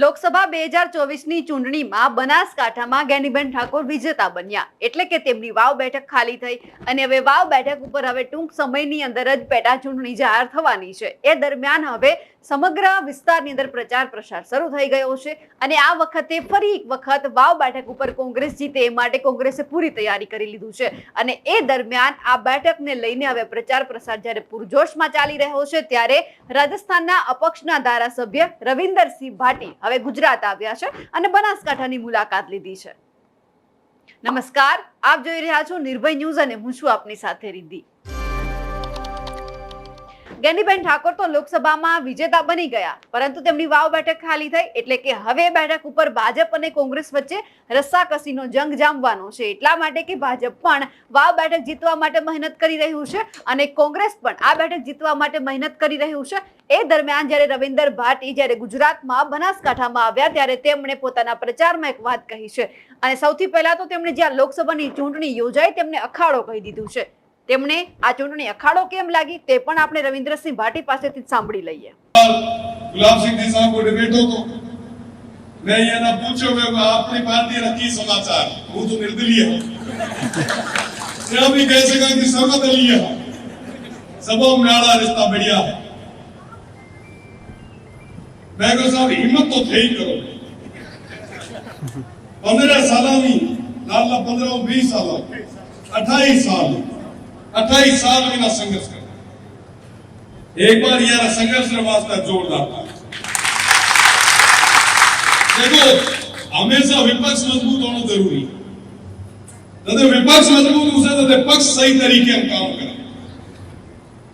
લોકસભા બે હજાર ચોવીસની ચૂંટણીમાં બનાસકાંઠામાં જ્ઞાનીબેન ઠાકોર વિજેતા બન્યા. એટલે કે તેમની વાવ બેઠક ખાલી થઈ અને હવે વાવ બેઠક ઉપર હવે ટૂંક સમયની અંદર જ પેટા ચૂંટણી જાહેર થવાની છે. એ દરમિયાન હવે સમગ્ર વિસ્તારની અંદર પ્રચાર પ્રસાર શરૂ થઈ ગયો છે અને આ વખતે ફરી એક વખત વાવ બેઠક ઉપર કોંગ્રેસ જીતે એ માટે કોંગ્રેસે પૂરી તૈયારી કરી લીધું છે. અને એ દરમિયાન આ બેઠકને લઈને હવે પ્રચાર પ્રસાર જ્યારે પૂરજોશમાં ચાલી રહ્યો છે ત્યારે રાજસ્થાનના અપક્ષના ધારાસભ્ય રવિન્દરસિંહ ભાટી હવે ગુજરાત આવ્યા છે અને બનાસકાંઠાની મુલાકાત લીધી છે. નમસ્કાર, આપ જોઈ રહ્યા છો નિર્ભય ન્યૂઝ અને હું છું આપની સાથે રિદ્ધિ. ગેનીબેન ઠાકોર તો લોકસભામાં વિજેતા બની ગયા, પરંતુ તેમની વાવ બેઠક ખાલી થઈ એટલે કે હવે બેઠક ઉપર ભાજપ અને કોંગ્રેસ વચ્ચે રસ્સાકસીનો જંગ જામવાનો છે. એટલા માટે કે ભાજપ પણ વાવ બેઠક જીતવા માટે મહેનત કરી રહ્યું છે અને કોંગ્રેસ પણ આ બેઠક જીતવા માટે મહેનત કરી રહ્યું છે. એ દરમિયાન જ્યારે રવિન્દર ભાટી જ્યારે ગુજરાતમાં બનાસકાંઠામાં આવ્યા ત્યારે તેમણે પોતાના પ્રચારમાં એક વાત કહી છે. અને સૌથી પહેલા તો તેમણે જ્યાં લોકસભાની ચૂંટણી યોજાઈ તેમને અખાડો કહી દીધું છે. તેમણે આ ચૂંટણી અખાડો કેમ લાગી તે પણ આપણે રવિન્દ્રસિંહ ભાટી પાસેથી જ સાંભળી લઈએ ગુલાબ સિંહ જી સાહેબ કોડે બેઠો તો મેં એના પૂછ્યો કે આપની પાર્ટીના કી સમાચાર હું તો નિર્દલીય હું ત્યાં भी कह सका कि सर्वदलीय है सबों में आड़ा रिश्ता बढ़िया है मैं કહું સાહેબ હિંમત તો થઈ કરો पंद्रह सालानी लाला पंद्रह बीस साल अट्ठाईस साल अट्ठाईस साल बिना संघर्ष कर एक बार यार संघर्ष वास्ता जोरदार था देखो, हमेशा विपक्ष मज़बूत होना ज़रूरी है। विपक्ष मज़बूत उसे तदे पक्ष सही तरीके हम काम करें।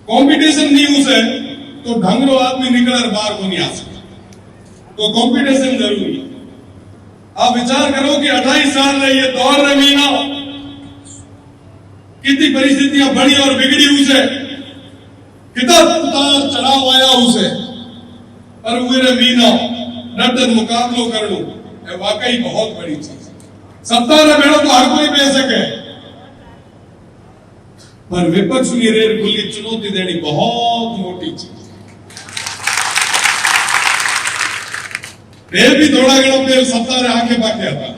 कंपटीशन नहीं उसे तो ढंगरो आदमी निकल बाहर को नहीं आ सकता। तो कंपटीशन ज़रूरी है। आप विचार करो कि 28 साल रहे ये दौर रहे मीना कितनी परिस्थितियाँ बड़ी और बिगड़ी उसे कितना उतार चढ़ाव आया उसे पर उरे मीना डटन मुकाबलो करनो, ये वाकई बहुत बड़ी चीज़ सत्ता रे बेड़ो तो हर कोई बह सके। पर विपक्ष की रेर खुली चुनौती देनी बहुत मोटी चीज़ है। भी थोड़ा घणो पेल सत्ता रे आखे पाके था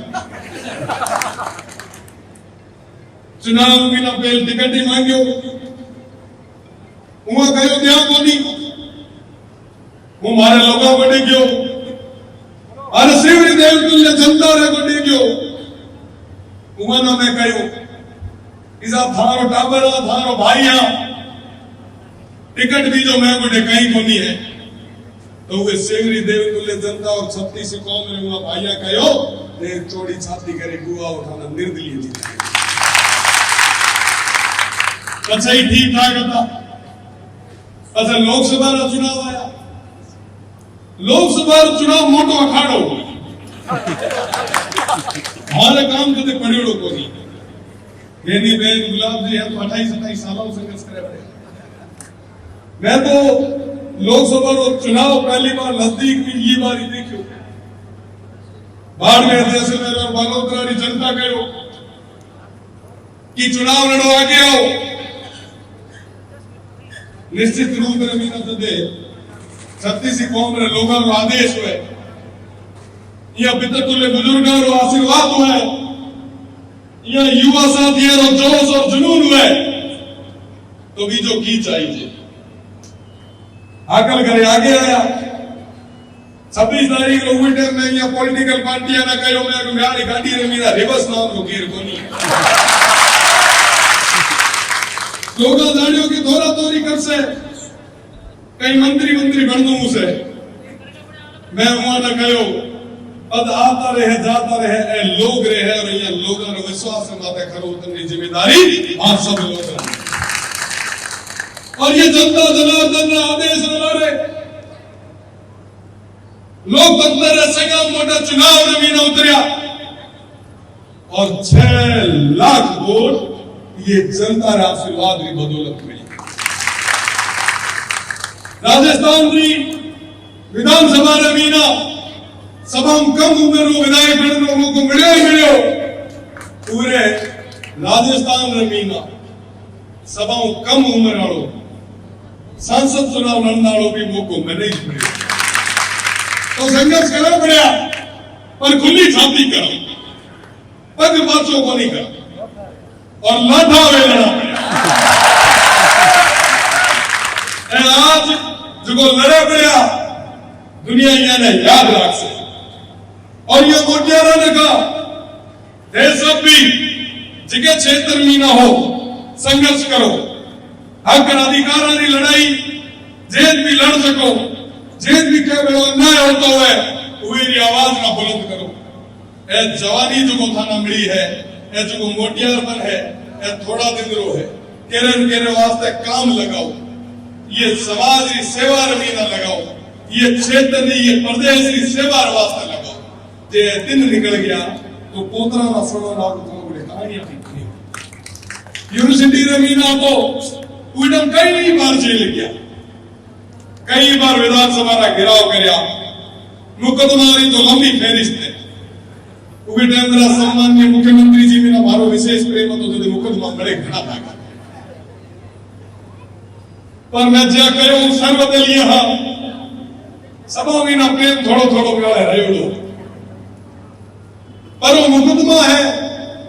चुनाव बिना पेल टिकट ही मांग्यो હું કયો ત્યાં કોની હું મારે લોગા બની ગયો અરે શિવરી દેવ તુલ્ય જનતા રે બની ગયો ઉમાનો મેં કહ્યું ઈજા થારો ટાબરા થારો ભાઈયા टिकट भी जो मैं बोले कहीं कोनी है तो वे सेवरी देव तुल्य जनता और छत्तीस कौम ने हुआ भाइया कहो ने चोड़ी छाती करे गुआ उठाना निर्दलीय जीत कसाई ठीक ठाक होता। अच्छा लोकसभा का चुनाव आया। लोकसभा चुनाव मोटो अखाड़ो हमारे काम कदे पड़ेड़ो को नहीं बेनी बेन गुलाब जी हम तो अट्ठाईस अट्ठाईस सालों संघर्ष करे पड़े। मैं तो लोकसभा रो चुनाव पहली बार नज़दीक भी ये बार ही देखियो बाढ़ बाड़मेर जैसलमेर और बागोत्रा जनता कहो कि चुनाव लड़ो आगे आओ। निश्चित रूप में मीना तदे छत्तीस कौम रे, लोगों रो आदेश हुए। या पिततुल्य बुज़ुर्गों रो आशीर्वाद हुए। या युवा साथियों रो जोश और जुनून हुए। तो भी जो की चाहिए? आकल करे, आगे आया। छब्बीस तारीख रो उस टाइम में या पॉलिटिकल पार्टियाँ ना कहो मैं गाड़ी नाम को लोग दौरा दौरी कर से कई मंत्री मंत्री बन दू से मैं वहाँ ना कहो पद आता रहे, जाता रहे, ए लोग रहे, और ये लोगों विश्वास माते करो तमनी ज़िम्मेदारी आप सब लोग और ये जनता जनार्दन आदेश वाले लोकतंत्र रे सगा मोटा चुनाव रे मीना उतरिया। और छह लाख वोट ये जनता रे आशीर्वाद की बदौलत मिली राजस्थान की विधानसभा रे मीना सभा में कम उम्र विधायक लोगों को मिलियो ही मिलियो पूरे राजस्थान रे मीना सभा में कम उम्र वालों सांसद चुनाव लड़ने वालों भी मौको मिले ही मिले। तो संघर्ष करना पड़ा पर खुली छाती करो, पग पाछो को नहीं करो। और माथा में आज जो लड़े पड़ा दुनिया ने याद रख से और ये मोटियारा ने कहा, देश अब भी जगह क्षेत्र में ना हो, संघर्ष करो। हक और अधिकार की लड़ाई जेद भी लड़ सको जेद भी कह बेड़ो अन्याय होता हुए हुई आवाज़ ना बुलंद करो। ए जवानी जो थाना मिली है ए जो मोटियार पर है ऐ थोड़ा दिन रो है। किरण केरे वास्ते काम लगाओ। ये समाज की सेवा रमी ना लगाओ। ये क्षेत्र नहीं, ये प्रदेश की सेवा वास्ते लगाओ। जे दिन निकल गया तो पोतरा ना सुनो, ना तो बड़े कहानियाँ लिखनी यूनिवर्सिटी रमी ना तो उडम कई बार जेल गया। कई बार विधानसभा का घेराव करया। मुकदमा री तो लंबी फेरिस्त है ઉભી ટેમરા સન્માનીય મુખ્યમંત્રીજીનો મારો વિશેષ પ્રેમ હતો જે મુકદમા ઘડે ઘણા લાગ્યા પર મેં જે કહ્યું સર્વદલીય હા સભાવીનો પ્રેમ થોડો થોડો ગાળે રહ્યો પર મુકદમા હે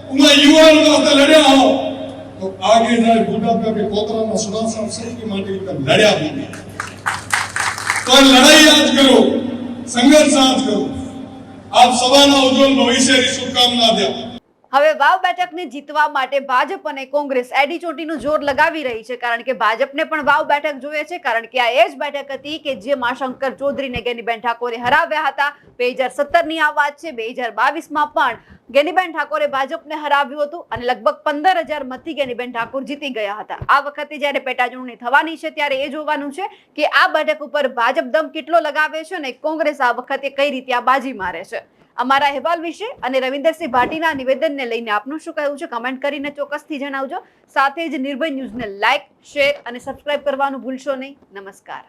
ઉમાં યુવાન સાથે લડ્યા હો તો આગે ના બુઢાપા કે કોતરાના સુના સાહેબ સહી માટે લડ્યા બી તો લડાઈ આજ કરો સંઘર્ષ આજ કરો આપ સભાના ઉજ્જવલ ભવિષ્યની શુભકામના આપ્યા હવે વાવ બેઠકને જીતવા માટે ભાજપ અને કોંગ્રેસ એડી ચોટીનું જોર લગાવી રહી છે, કારણ કે ભાજપને પણ વાવ બેઠક જોઈએ છે, કારણ કે આ એ જ બેઠક હતી કે જેમાં શંકર ચૌધરીને ગેનીબેન ઠાકોરે હરાવ્યા હતા. બે હજાર સત્તરની આ વાત છે, બે હજાર બાવીસમાં પણ ગેનીબેન ઠાકોરે ભાજપને હરાવ્યું હતું અને લગભગ પંદર હજાર મતથી ગેનીબેન ઠાકોર જીતી ગયા હતા. આ વખતે જ્યારે પેટા ચૂંટણી થવાની છે, ત્યારે એ જોવાનું છે કે આ બેઠક ઉપર ભાજપ દમ કેટલો લગાવે છે અને કોંગ્રેસ આ વખતે કઈ રીતે આ બાજી મારે છે. અમારા અહેવાલ વિશે અને રવિન્દરસિંહ ભાટીના નિવેદનને લઈને આપનું શું કહેવું છે? કમેન્ટ કરીને ચોક્કસથી જણાવજો. સાથે જ નિર્ભય ન્યૂઝને લાઇક શેર અને સબસ્ક્રાઇબ કરવાનું ભૂલશો નહીં. નમસ્કાર.